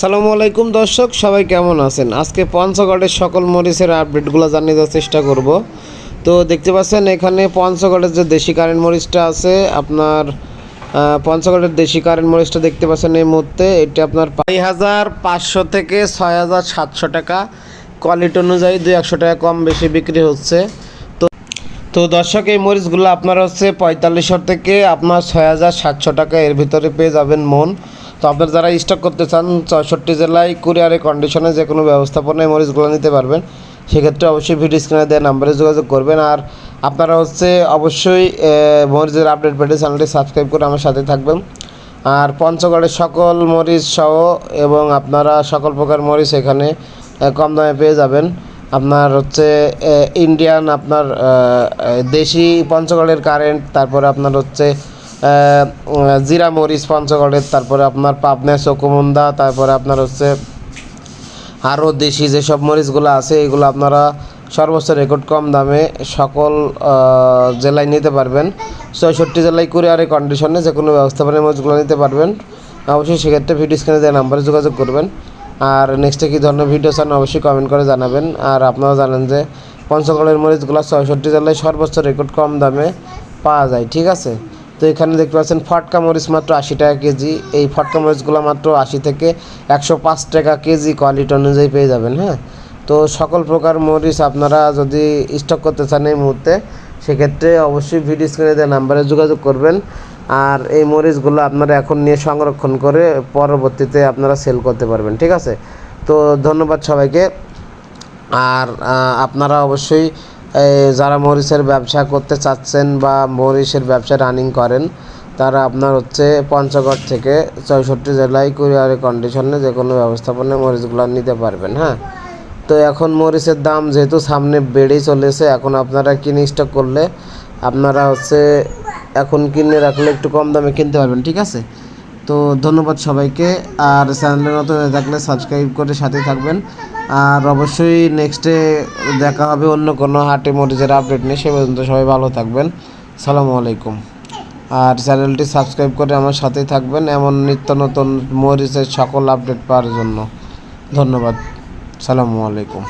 সালামু আলাইকুম দর্শক, সবাই কেমন আছেন? আজকে পঞ্চগড়ের সকল মরিচের আপডেটগুলো জানিয়ে দেওয়ার চেষ্টা করব। তো দেখতে পাচ্ছেন, এখানে পঞ্চগড়ের যে দেশি কারেন্ট মরিচটা আছে, আপনার পঞ্চগড়ের দেশি কারেন্ট মরিচটা দেখতে পাচ্ছেন এই মুহূর্তে। এটা আপনার পাঁচ হাজার পাঁচশো থেকে ছয় হাজার সাতশো টাকা। কোয়ালিটি অনুযায়ী দুই একশো টাকা কম বেশি বিক্রি হচ্ছে। তো তো দর্শক, এই মরিচগুলো আপনার হচ্ছে পঁয়তাল্লিশশো থেকে আপনার ছয় হাজার সাতশো টাকা এর ভিতরে পেয়ে যাবেন মন। তো আপনার যারা স্টক করতে চান চৌষট্টি জেলায় কুরিয়ারে কন্ডিশনে যে কোনো ব্যবস্থাপনায় মরিচগুলো নিতে পারবেন। সেক্ষেত্রে অবশ্যই ভিডিও স্ক্রিনে দেওয়া নাম্বারে যোগাযোগ করবেন। আর আপনারা হচ্ছে অবশ্যই মরিচের আপডেট পেটে চ্যানেলটি সাবস্ক্রাইব করে আমার সাথে থাকবেন। আর পঞ্চগড়ের সকল মরিচ সহ এবং আপনারা সকল প্রকার মরিচ এখানে কম দামে পেয়ে যাবেন। আপনার হচ্ছে ইন্ডিয়ান আপনার দেশি পঞ্চগড়ের কারেন্ট তারপরে আপনার হচ্ছে জিরা মরিচ, পঞ্চগড়ের, তারপরে আপনার পাবনা, চকুমুন্দা, তারপরে আপনার হচ্ছে আরও দেশি যেসব মরিচগুলো আছে, এগুলো আপনারা সর্বোচ্চ রেকর্ড কম দামে সকল জেলায় নিতে পারবেন। ছয়ষট্টি জেলায় কুরিয়ারে কন্ডিশনে যে কোনো ব্যবস্থাপনার মরিচগুলো নিতে পারবেন। অবশ্যই সেক্ষেত্রে ভিডিও স্ক্রিনে দেওয়া নাম্বারে যোগাযোগ করবেন। আর নেক্সটে কী ধরনের ভিডিও চান অবশ্যই কমেন্ট করে জানাবেন। আর আপনারা জানেন যে পঞ্চগড়ের মরিচগুলো ছয়ষট্টি জেলায় সর্বোচ্চ রেকর্ড কম দামে পাওয়া যায়, ঠিক আছে? তো এখানে দেখতে পাচ্ছেন ফটকা মরিচ মাত্র আশি টাকা কেজি। এই ফটকা মরিচগুলো মাত্র আশি থেকে একশো পাঁচ টাকা কেজি কোয়ালিটি অনুযায়ী পেয়ে যাবেন হ্যাঁ? তো সকল প্রকার মরিচ আপনারা যদি স্টক করতে চান এই মুহূর্তে, সেক্ষেত্রে অবশ্যই ভিডিও স্ক্রিনে দেওয়া নাম্বারে যোগাযোগ করবেন। আর এই মরিচগুলো আপনারা এখন নিয়ে সংরক্ষণ করে পরবর্তীতে আপনারা সেল করতে পারবেন, ঠিক আছে? তো ধন্যবাদ সবাইকে। আর আপনারা অবশ্যই যারা মরিচের ব্যবসা করতে চাচ্ছেন বা মরিচের ব্যবসা রানিং করেন, তারা আপনার হচ্ছে পঞ্চগড় থেকে চৌষট্টি জেলায় কুরিয়ারে কন্ডিশনে যে কোনো ব্যবস্থাপনায় মরিচগুলো নিতে পারবেন হ্যাঁ? তো এখন মরিচের দাম যেহেতু সামনে বেড়েই চলেছে, এখন আপনারা কিনে স্টক করলে আপনারা হচ্ছে এখন কিনে রাখলে একটু কম দামে কিনতে পারবেন, ঠিক আছে? তো ধন্যবাদ সবাইকে। আর চ্যানেলের নতুন থাকলে সাবস্ক্রাইব করে সাথে থাকবেন। আর অবশ্যই নেক্সটে দেখা হবে অন্য কোনো হাটে মরিচের আপডেট নিয়ে। সে পর্যন্ত সবাই ভালো থাকবেন। সালামু আলাইকুম। আর চ্যানেলটি সাবস্ক্রাইব করে আমার সাথেই থাকবেন। এমন নিত্য নতুন মরিচের সকল আপডেট পাওয়ার জন্য। ধন্যবাদ। সালামু আলাইকুম।